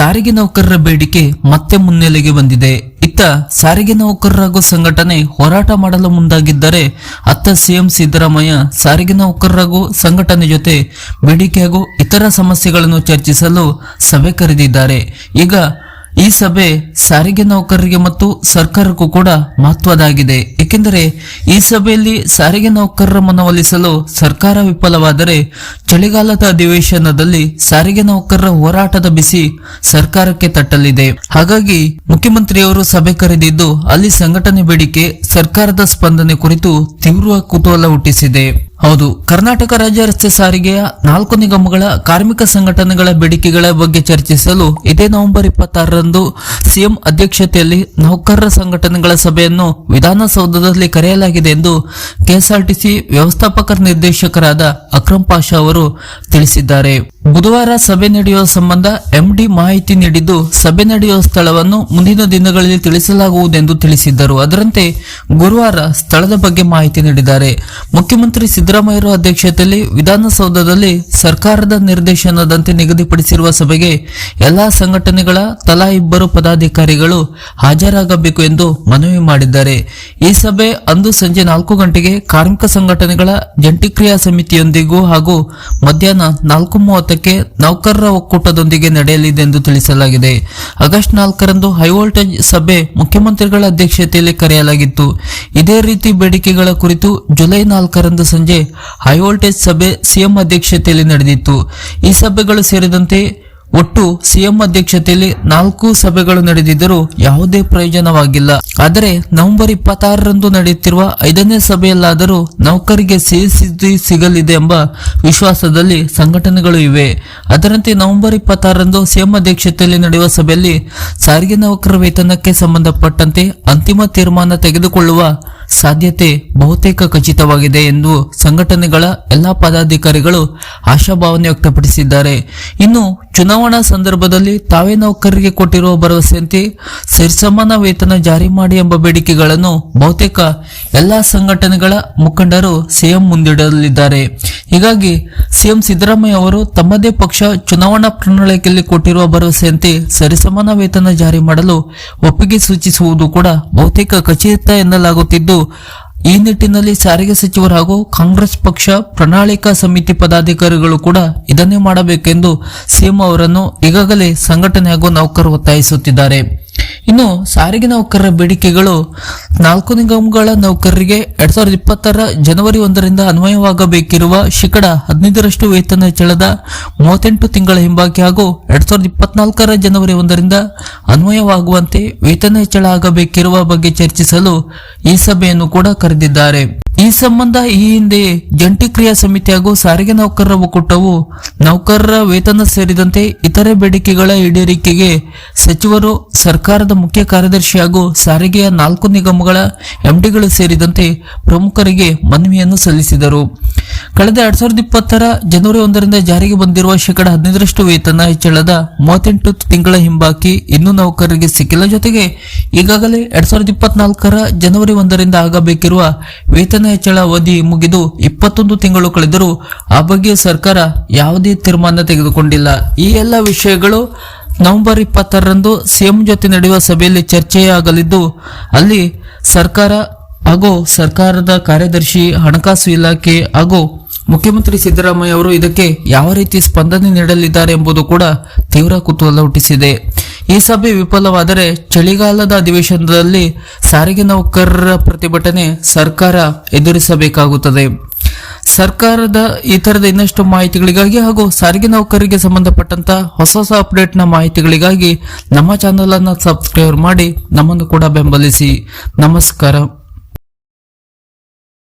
ಸಾರಿಗೆ ನೌಕರರ ಬೇಡಿಕೆ ಮತ್ತೆ ಮುನ್ನೆಲೆಗೆ ಬಂದಿದೆ. ಇತ್ತ ಸಾರಿಗೆ ನೌಕರರಾಗೋ ಸಂಘಟನೆ ಹೋರಾಟ ಮಾಡಲು ಮುಂದಾಗಿದ್ದರೆ ಅತ್ತ ಸಿಎಂ ಸಿದ್ದರಾಮಯ್ಯ ಸಾರಿಗೆ ನೌಕರರ ಹಾಗೂ ಸಂಘಟನೆ ಜೊತೆ ಬೇಡಿಕೆ ಹಾಗೂ ಇತರ ಸಮಸ್ಯೆಗಳನ್ನು ಚರ್ಚಿಸಲು ಸಭೆ ಕರೆದಿದ್ದಾರೆ. ಈಗ ಈ ಸಭೆ ಸಾರಿಗೆ ನೌಕರರಿಗೆ ಮತ್ತು ಸರ್ಕಾರಕ್ಕೂ ಕೂಡ ಮಹತ್ವದಾಗಿದೆ. ಏಕೆಂದರೆ ಈ ಸಭೆಯಲ್ಲಿ ಸಾರಿಗೆ ನೌಕರರ ಮನವೊಲಿಸಲು ಸರ್ಕಾರ ವಿಫಲವಾದರೆ ಚಳಿಗಾಲದ ಅಧಿವೇಶನದಲ್ಲಿ ಸಾರಿಗೆ ನೌಕರರ ಹೋರಾಟದ ಬಿಸಿ ಸರ್ಕಾರಕ್ಕೆ ತಟ್ಟಲಿದೆ. ಹಾಗಾಗಿ ಮುಖ್ಯಮಂತ್ರಿಯವರು ಸಭೆ ಕರೆದಿದ್ದು ಅಲ್ಲಿ ಸಂಘಟನೆ ಬೇಡಿಕೆ ಸರ್ಕಾರದ ಸ್ಪಂದನೆ ಕುರಿತು ತೀವ್ರ ಕುತೂಹಲ ಹುಟ್ಟಿಸಿದೆ. ಹೌದು, ಕರ್ನಾಟಕ ರಾಜ್ಯ ರಸ್ತೆ ಸಾರಿಗೆಯ ನಾಲ್ಕು ನಿಗಮಗಳ ಕಾರ್ಮಿಕ ಸಂಘಟನೆಗಳ ಬೇಡಿಕೆಗಳ ಬಗ್ಗೆ ಚರ್ಚಿಸಲು ಇದೇ ನವೆಂಬರ್ ಇಪ್ಪತ್ತಾರರಂದು ಸಿಎಂ ಅಧ್ಯಕ್ಷತೆಯಲ್ಲಿ ನೌಕರರ ಸಂಘಟನೆಗಳ ಸಭೆಯನ್ನು ವಿಧಾನಸೌಧದಲ್ಲಿ ಕರೆಯಲಾಗಿದೆ ಎಂದು ಕೆಎಸ್ಆರ್ಟಿಸಿ ವ್ಯವಸ್ಥಾಪಕ ನಿರ್ದೇಶಕರಾದ ಅಕ್ರಮ್ ಪಾಷಾ ಅವರು ತಿಳಿಸಿದ್ದಾರೆ. ಬುಧವಾರ ಸಭೆ ನಡೆಯುವ ಸಂಬಂಧ ಎಂಡಿ ಮಾಹಿತಿ ನೀಡಿದ್ದು, ಸಭೆ ನಡೆಯುವ ಸ್ಥಳವನ್ನು ಮುಂದಿನ ದಿನಗಳಲ್ಲಿ ತಿಳಿಸಲಾಗುವುದೆಂದು ತಿಳಿಸಿದ್ದರು. ಅದರಂತೆ ಗುರುವಾರ ಸ್ಥಳದ ಬಗ್ಗೆ ಮಾಹಿತಿ ನೀಡಿದ್ದಾರೆ. ಮುಖ್ಯಮಂತ್ರಿ ಸಿದ್ದರಾಮಯ್ಯರ ಅಧ್ಯಕ್ಷತೆಯಲ್ಲಿ ವಿಧಾನಸೌಧದಲ್ಲಿ ಸರ್ಕಾರದ ನಿರ್ದೇಶನದಂತೆ ನಿಗದಿಪಡಿಸಿರುವ ಸಭೆಗೆ ಎಲ್ಲಾ ಸಂಘಟನೆಗಳ ತಲಾ ಇಬ್ಬರು ಪದಾಧಿಕಾರಿಗಳು ಹಾಜರಾಗಬೇಕು ಎಂದು ಮನವಿ ಮಾಡಿದ್ದಾರೆ. ಈ ಸಭೆ ಅಂದು ಸಂಜೆ ನಾಲ್ಕು ಗಂಟೆಗೆ ಕಾರ್ಮಿಕ ಸಂಘಟನೆಗಳ ಜಂಟಿ ಕ್ರಿಯಾ ಸಮಿತಿಯೊಂದಿಗೂ ಹಾಗೂ ಮಧ್ಯಾಹ್ನ ನಾಲ್ಕು ಮೂವತ್ತಕ್ಕೆ ನೌಕರರ ಒಕ್ಕೂಟದೊಂದಿಗೆ ನಡೆಯಲಿದೆ ಎಂದು ತಿಳಿಸಲಾಗಿದೆ. ಆಗಸ್ಟ್ ನಾಲ್ಕರಂದು ಹೈವೋಲ್ಟೇಜ್ ಸಭೆ ಮುಖ್ಯಮಂತ್ರಿಗಳ ಅಧ್ಯಕ್ಷತೆಯಲ್ಲಿ ಕರೆಯಲಾಗಿತ್ತು. ಇದೇ ರೀತಿ ಬೇಡಿಕೆಗಳ ಕುರಿತು ಜುಲೈ ನಾಲ್ಕರಂದು ಸಂಜೆ ಹೈವೋಲ್ಟೇಜ್ ಸಭೆ ಸಿಎಂ ಅಧ್ಯಕ್ಷತೆಯಲ್ಲಿ ನಡೆದಿತ್ತು. ಈ ಸಭೆಗಳು ಸೇರಿದಂತೆ ಒಟ್ಟು ಸಿಎಂ ಅಧ್ಯಕ್ಷತೆಯಲ್ಲಿ ನಾಲ್ಕು ಸಭೆಗಳು ನಡೆದಿದ್ದರೂ ಯಾವುದೇ ಪ್ರಯೋಜನವಾಗಿಲ್ಲ. ಆದರೆ ನವೆಂಬರ್ ಇಪ್ಪತ್ತಾರರಂದು ನಡೆಯುತ್ತಿರುವ ಐದನೇ ಸಭೆಯಲ್ಲಾದರೂ ನೌಕರಿಗೆ ಸಿಹಿಸಿದ್ದಿ ಸಿಗಲಿದೆ ಎಂಬ ವಿಶ್ವಾಸದಲ್ಲಿ ಸಂಘಟನೆಗಳು ಇವೆ. ಅದರಂತೆ ನವೆಂಬರ್ ಇಪ್ಪತ್ತಾರರಂದು ಸಿಎಂ ಅಧ್ಯಕ್ಷತೆಯಲ್ಲಿ ನಡೆಯುವ ಸಭೆಯಲ್ಲಿ ಸಾರಿಗೆ ನೌಕರರ ವೇತನಕ್ಕೆ ಸಂಬಂಧಪಟ್ಟಂತೆ ಅಂತಿಮ ತೀರ್ಮಾನ ತೆಗೆದುಕೊಳ್ಳುವ ಸಾಧ್ಯತೆ ಬಹುತೇಕ ಖಚಿತವಾಗಿದೆ ಎಂದು ಸಂಘಟನೆಗಳ ಎಲ್ಲಾ ಪದಾಧಿಕಾರಿಗಳು ಆಶಾಭಾವನೆ ವ್ಯಕ್ತಪಡಿಸಿದ್ದಾರೆ. ಇನ್ನು ಚುನಾವಣಾ ಸಂದರ್ಭದಲ್ಲಿ ತಾವೇ ನೌಕರರಿಗೆ ಕೊಟ್ಟಿರುವ ಭರವಸೆಯಂತೆ ಸರಿಸಮಾನ ವೇತನ ಜಾರಿ ಮಾಡಿ ಎಂಬ ಬೇಡಿಕೆಗಳನ್ನು ಬಹುತೇಕ ಎಲ್ಲಾ ಸಂಘಟನೆಗಳ ಮುಖಂಡರು ಸಿಎಂ ಮುಂದಿಡಲಿದ್ದಾರೆ. ಹೀಗಾಗಿ ಸಿಎಂ ಸಿದ್ದರಾಮಯ್ಯ ಅವರು ತಮ್ಮದೇ ಪಕ್ಷ ಚುನಾವಣಾ ಪ್ರಣಾಳಿಕೆಯಲ್ಲಿ ಕೊಟ್ಟಿರುವ ಭರವಸೆಯಂತೆ ಸರಿಸಮಾನ ವೇತನ ಜಾರಿ ಮಾಡಲು ಒಪ್ಪಿಗೆ ಸೂಚಿಸುವುದು ಕೂಡ ಬಹುತೇಕ ಖಚಿತ ಎನ್ನಲಾಗುತ್ತಿದ್ದು ಈ ನಿಟ್ಟಿನಲ್ಲಿ ಸಾರಿಗೆ ಸಚಿವರು ಹಾಗೂ ಕಾಂಗ್ರೆಸ್ ಪಕ್ಷ ಪ್ರಣಾಳಿಕಾ ಸಮಿತಿ ಪದಾಧಿಕಾರಿಗಳು ಕೂಡ ಇದನ್ನೇ ಮಾಡಬೇಕೆಂದು ಸಿಎಂ ಅವರನ್ನು ಈಗಾಗಲೇ ಸಂಘಟನೆ ಹಾಗೂ ನೌಕರರು ಒತ್ತಾಯಿಸುತ್ತಿದ್ದಾರೆ. ಇನ್ನು ಸಾರಿಗೆ ನೌಕರರ ಬೇಡಿಕೆಗಳು ನಾಲ್ಕು ನಿಗಮಗಳ ನೌಕರರಿಗೆ ಎರಡ್ ಸಾವಿರದ ಇಪ್ಪತ್ತರ ಜನವರಿ ಒಂದರಿಂದ ಅನ್ವಯವಾಗಬೇಕಿರುವ ಶೇಕಡ ಹದಿನೈದರಷ್ಟು ವೇತನ ಹೆಚ್ಚಳದ ಮೂವತ್ತೆಂಟು ತಿಂಗಳ ಹಿಂಬಾಕಿ ಹಾಗೂ ಎರಡ್ ಸಾವಿರದ ಇಪ್ಪತ್ನಾಲ್ಕರ ಜನವರಿ ಒಂದರಿಂದ ಅನ್ವಯವಾಗುವಂತೆ ವೇತನ ಹೆಚ್ಚಳ ಆಗಬೇಕಿರುವ ಬಗ್ಗೆ ಚರ್ಚಿಸಲು ಈ ಸಭೆಯನ್ನು ಕೂಡ ಕರೆದಿದ್ದಾರೆ. ಈ ಸಂಬಂಧ ಈ ಹಿಂದೆ ಜಂಟಿ ಕ್ರಿಯಾ ಸಮಿತಿ ಹಾಗೂ ಸಾರಿಗೆ ನೌಕರರ ಒಕ್ಕೂಟವು ನೌಕರರ ವೇತನ ಸೇರಿದಂತೆ ಇತರೆ ಬೇಡಿಕೆಗಳ ಈಡೇರಿಕೆಗೆ ಸಚಿವರು ಸರ್ಕಾರದ ಮುಖ್ಯ ಕಾರ್ಯದರ್ಶಿ ಹಾಗೂ ಸಾರಿಗೆಯ ನಾಲ್ಕು ನಿಗಮಗಳ ಎಂಡಿಗಳು ಸೇರಿದಂತೆ ಪ್ರಮುಖರಿಗೆ ಮನವಿಯನ್ನು ಸಲ್ಲಿಸಿದರು. ಕಳೆದ ಎರಡ್ ಸಾವಿರದ ಇಪ್ಪತ್ತರ ಜನವರಿ ಒಂದರಿಂದ ಜಾರಿಗೆ ಬಂದಿರುವ ಶೇಕಡ ಹದಿನೈದರಷ್ಟು ವೇತನ ಹೆಚ್ಚಳದ ಮೂವತ್ತೆಂಟು ತಿಂಗಳ ಹಿಂಬಾಕಿ ಇನ್ನೂ ನೌಕರರಿಗೆ ಸಿಕ್ಕಿಲ್ಲ. ಜೊತೆಗೆ ಈಗಾಗಲೇ ಎರಡ್ ಸಾವಿರದ ಇಪ್ಪತ್ನಾಲ್ಕರ ಜನವರಿ ಒಂದರಿಂದ ಆಗಬೇಕಿರುವ ವೇತನ ಹೆಚ್ಚಳ ಅವಧಿ ಮುಗಿದು ಇಪ್ಪತ್ತೊಂದು ತಿಂಗಳು ಕಳೆದರೂ ಆ ಬಗ್ಗೆ ಸರ್ಕಾರ ಯಾವುದೇ ತೀರ್ಮಾನ ತೆಗೆದುಕೊಂಡಿಲ್ಲ. ಈ ಎಲ್ಲ ವಿಷಯಗಳು ನವೆಂಬರ್ ಇಪ್ಪತ್ತರಂದು ಸಿಎಂ ಜೊತೆ ನಡೆಯುವ ಸಭೆಯಲ್ಲಿ ಚರ್ಚೆಯಾಗಲಿದ್ದು, ಅಲ್ಲಿ ಸರ್ಕಾರ ಹಾಗೂ ಸರ್ಕಾರದ ಕಾರ್ಯದರ್ಶಿ ಹಣಕಾಸು ಇಲಾಖೆ ಹಾಗೂ ಮುಖ್ಯಮಂತ್ರಿ ಸಿದ್ದರಾಮಯ್ಯ ಅವರು ಇದಕ್ಕೆ ಯಾವ ರೀತಿ ಸ್ಪಂದನೆ ನೀಡಲಿದ್ದಾರೆ ಎಂಬುದು ಕೂಡ ತೀವ್ರ ಕುತೂಹಲ ಹುಟ್ಟಿಸಿದೆ. ಈ ಸಭೆ ವಿಫಲವಾದರೆ ಚಳಿಗಾಲದ ಅಧಿವೇಶನದಲ್ಲಿ ಸಾರಿಗೆ ನೌಕರರ ಪ್ರತಿಭಟನೆ ಸರ್ಕಾರ ಎದುರಿಸಬೇಕಾಗುತ್ತದೆ. ಸರ್ಕಾರದ ಈ ತರದ ಇನ್ನಷ್ಟು ಮಾಹಿತಿಗಳಿಗಾಗಿ ಹಾಗೂ ಸಾರಿಗೆ ನೌಕರಿಗೆ ಸಂಬಂಧಪಟ್ಟಂತ ಹೊಸ ಹೊಸ ಅಪ್ಡೇಟ್ನ ಮಾಹಿತಿಗಳಿಗಾಗಿ ನಮ್ಮ ಚಾನೆಲ್ ಅನ್ನು ಸಬ್ಸ್ಕ್ರೈಬ್ ಮಾಡಿ ನಮ್ಮನ್ನು ಕೂಡ ಬೆಂಬಲಿಸಿ. ನಮಸ್ಕಾರ.